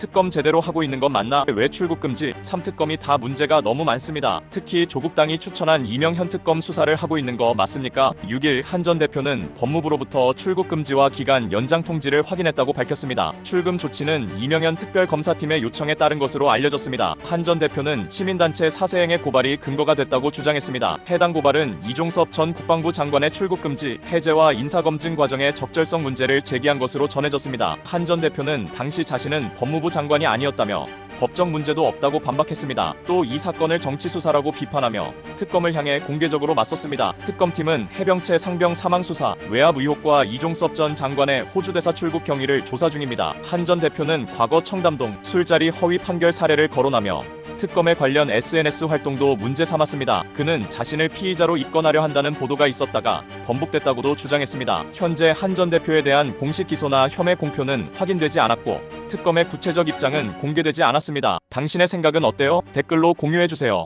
특검 제대로 하고 있는 건 맞나? 왜 출국 금지? 3특검이 다 문제가 너무 많습니다. 특히 조국당이 추천한 이명현 특검 수사를 하고 있는 거 맞습니까? 6일 한 전 대표는 법무부로부터 출국 금지와 기간 연장 통지를 확인했다고 밝혔습니다. 출금 조치는 이명현 특별검사팀의 요청에 따른 것으로 알려졌습니다. 한 전 대표는 시민단체 사세행의 고발이 근거가 됐다고 주장했습니다. 해당 고발은 이종섭 전 국방부 장관의 출국 금지, 해제와 인사검증 과정의 적절성 문제를 제기한 것으로 전해졌습니다. 한 전 대표는 당시 자신은 법무부 장관이 아니었다며 법적 문제도 없다고 반박했습니다. 또 이 사건을 정치 수사라고 비판하며 특검을 향해 공개적으로 맞섰습니다. 특검팀은 해병채 상병 사망 수사, 외압 의혹과 이종섭 전 장관의 호주 대사 출국 경위를 조사 중입니다. 한 전 대표는 과거 청담동 술자리 허위 판결 사례를 거론하며 특검에 관련 SNS 활동도 문제 삼았습니다. 그는 자신을 피의자로 입건하려 한다는 보도가 있었다가 번복됐다고도 주장했습니다. 현재 한 전 대표에 대한 공식 기소나 혐의 공표는 확인되지 않았고 특검의 구체적 입장은 공개되지 않았습니다. 당신의 생각은 어때요? 댓글로 공유해 주세요.